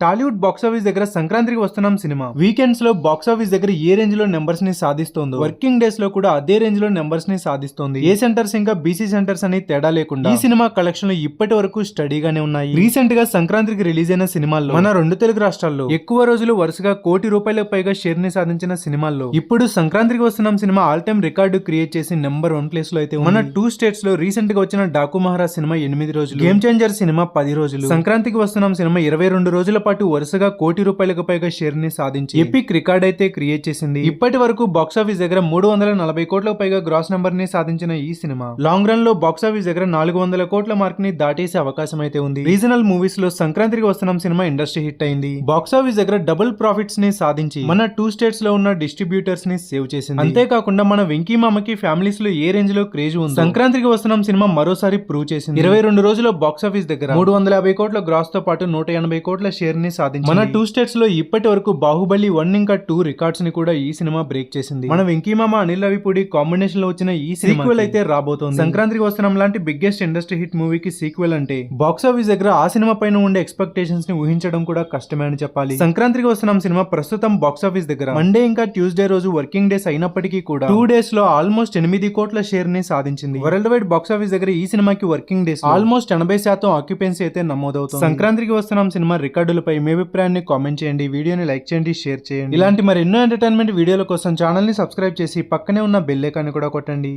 Tollywood box office దగ్గర సంక్రాంతికి వస్తున్నాం సినిమా. వీకెండ్స్లో బాక్సాఫీస్ దగ్గర ఏ రేంజ్లో నెంబర్స్ని సాధిస్తోందో వర్కింగ్ డేస్లో కూడా అదే రేంజ్లో నెంబర్స్ని సాధిస్తోంది. ఏ సెంటర్స్ ఇంకా బీసీ సెంటర్స్ అని తేడా లేకుండా ఈ సినిమా కలెక్షన్ ఇప్పటి వరకు స్టడీగానే ఉన్నాయి. రీసెంట్గా సంక్రాంతికి రిలీజ్ అయిన సినిమాల్లో మన రెండు తెలుగు రాష్ట్రాల్లో ఎక్కువ రోజులు వరుసగా కోటి రూపాయలకు పైగా షేర్ని సాధించిన సినిమాల్లో ఇప్పుడు Sankranthiki Vasthunnam cinema all time record create చేసి నెంబర్ వన్ ప్లేస్లో అయితే మన టూ స్టేట్స్లో రీసెంట్గా వచ్చిన డాకు మహారాజ్ సినిమా ఎనిమిది రోజులు గేమ్ చేంజర్ సినిమా పది రోజులు సంక్రాంతికి వస్తున్నాం సినిమా ఇరవై రెండు రోజుల పాటు వరుసగా కోటి రూపాయలకు పైగా షేర్ని సాధించి ఎపిక్ రికార్డ్ అయితే క్రియేట్ చేసింది. ఇప్పటి వరకు బాక్సాఫీస్ దగ్గర మూడు వందల నలభై కోట్లకు పైగా గ్రాస్ నెంబర్ని సాధించిన ఈ సినిమా. లాంగ్ రన్లో బాక్సాఫీస్ దగ్గర నాలుగు వందల కోట్ల మార్క్ని దాటేసే అవకాశం అయితే ఉంది. రీజనల్ మూవీస్లో Sankranthiki Vasthunnam cinema industry hit అయింది. బాక్సాఫీస్ దగ్గర డబుల్ ప్రాఫిట్స్ని సాధించి మన టూ స్టేట్స్లో ఉన్న డిస్ట్రిబ్యూటర్స్ని సేవ్ చేసింది. అంతేకాకుండా మన వెంకీ మామకి ఫ్యామిలీస్లో ఏ రేంజ్లో క్రేజ్ ఉంది సంక్రాంతికి వస్తున్నాం సినిమా మరోసారి ప్రూవ్ చేసింది. ఇరవై రెండు రోజుల బాక్సాఫీస్ దగ్గర మూడు వందల యాభై కోట్ల గ్రాస్తో పాటు నూట ఎనభై కోట్ల షేర్ ని సాధించింది. మన టూ స్టేట్స్లో ఇప్పటి వరకు బాహుబలి వన్ ఇంకా టూ రికార్డ్స్ని కూడా ఈ సినిమా బ్రేక్ చేసింది. మన వెంకీ మామ అనిల్ రవిపూడి కాంబినేషన్లో వచ్చిన ఈ సీక్వెల్ అయితే రాబోతోంది. సంక్రాంతికి వస్తున్నాం లాంటి బిగ్గెస్ట్ ఇండస్ట్రీ హిట్ మూవీకి సీక్వెల్ అంటే బాక్స్ ఆఫీస్ దగ్గర ఆ సినిమా పైన ఉండే ఎక్స్పెక్టేషన్స్ని ఊహించడం కూడా కష్టమే అని చెప్పాలి. సంక్రాంతికి వస్తున్నాం సినిమా ప్రస్తుతం బాక్స్ ఆఫీస్ దగ్గర. మండే ఇంకా ట్యూస్డే రోజు వర్కింగ్ డేస్ అయినప్పటికీ కూడా టూ డేస్లో ఆల్మోస్ట్ ఎనిమిది కోట్ల షేర్ని సాధించింది. వరల్డ్ వైడ్ బాక్స్ ఆఫీస్ దగ్గర ఈ సినిమాకి వర్కింగ్ డేస్ ఆల్మోస్ట్ ఎనభై శాతం ఆక్యుపెన్సీ అయితే నమోదవుతుంది. సంక్రాంతికి వస్తున్నాం సినిమా రికార్డులపై. మీ అభిప్రాయాన్ని కామెంట్ చేయండి వీడియోని లైక్ చేయండి షేర్ చేయండి. ఇలాంటి మరి ఎన్నో ఎంటర్టైన్మెంట్ వీడియోల కోసం ఛానల్ని సబ్స్క్రైబ్ చేసి పక్కనే ఉన్న బెల్ ఐకాన్ కూడా కొట్టండి.